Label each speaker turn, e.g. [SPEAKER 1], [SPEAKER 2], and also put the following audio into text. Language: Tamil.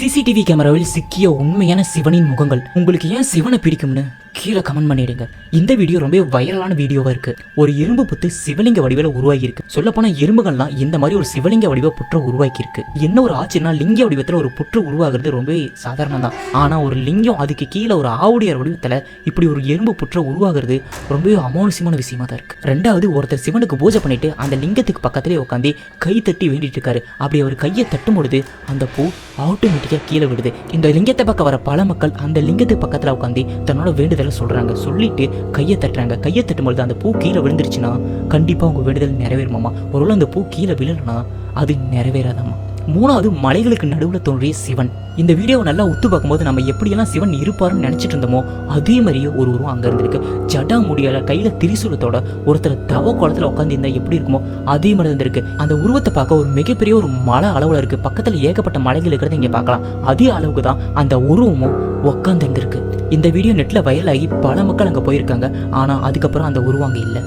[SPEAKER 1] சிசிடிவி கேமராவில் சிக்கிய உண்மையான சிவனின் முகங்கள். உங்களுக்கு ஏன் சிவனை பிடிக்கும்னு? கீழே கமெண்ட் பண்ணிடுங்க. இந்த வீடியோ ரொம்ப வைரலான வீடியோவாக இருக்குது ஒரு இரும்பு புத்து சிவலிங்க வடிவில் உருவாகியிருக்கு. சொல்லப்போனால் சொல்ல எறும்புகள்லாம் இந்த மாதிரி ஒரு சிவலிங்க வடிவ புற்று உருவாக்கியிருக்கு. என்ன ஒரு ஆச்சுன்னா லிங்க வடிவத்தில் ஒரு புற்று உருவாகிறது ரொம்ப சாதாரணம் தான். ஆனால் ஒரு லிங்கம் அதுக்கு கீழே ஒரு ஆவுடையார் வடிவத்தில் இப்படி ஒரு எறும்பு புற்று உருவாகிறது ரொம்ப அமானுசியமான விஷயமா தான் இருக்குது ரெண்டாவது ஒருத்தர் சிவனுக்கு பூஜை பண்ணிட்டு அந்த லிங்கத்துக்கு பக்கத்திலே உட்காந்து கை தட்டி வேண்டிட்டு இருக்காரு. அப்படி அவர் கையை தட்டும் பொழுது அந்த பூ ஆட்டோமேட்டிக்காக கீழே விடுது இந்த லிங்கத்தை பக்கம் வர பல மக்கள் அந்த லிங்கத்துக்கு பக்கத்தில் உட்காந்து தன்னோட வேண்டுதல் சொல்றாங்க. சொல்லிட்டு கையை தட்டுறாங்க. கையை தட்டும் பொழுது அந்த பூ கீழே விழுந்துருச்சுன்னா கண்டிப்பாக உங்க வேண்டுதல் நிறைவேறுமாம்மா ஒருவேளை அந்த பூ கீழே விழலைன்னா அது நிறைவேறாதாம்மா மூணாவது மலைகளுக்கு நடுவில் தோன்றிய சிவன். இந்த வீடியோவை நல்லா உத்து பார்க்கும்போது நம்ம எப்படியெல்லாம் சிவன் இருப்பாருன்னு நினச்சிட்டு இருந்தோமோ அதே மாதிரியே ஒரு உருவம் அங்கே இருந்திருக்கு. ஜடா முடியால கையில் திரிசூலத்தோட ஒருத்தர் தவ குளத்தில் உட்காந்து எப்படி இருக்குமோ அதே மாதிரி இருந்திருக்கு. அந்த உருவத்தை பார்க்க ஒரு மிகப்பெரிய ஒரு மலை அளவில் இருக்கு. பக்கத்தில் ஏகப்பட்ட மலைகள் இருக்கிறத இங்கே பார்க்கலாம். அதே அளவுக்கு தான் அந்த உருவமும் உட்காந்து இருந்திருக்கு இந்த வீடியோ நெட்டில் வைரலாகி பல மக்கள் அங்கே போயிருக்காங்க. ஆனால் அதுக்கப்புறம் அந்த உருவாங்க இல்லை.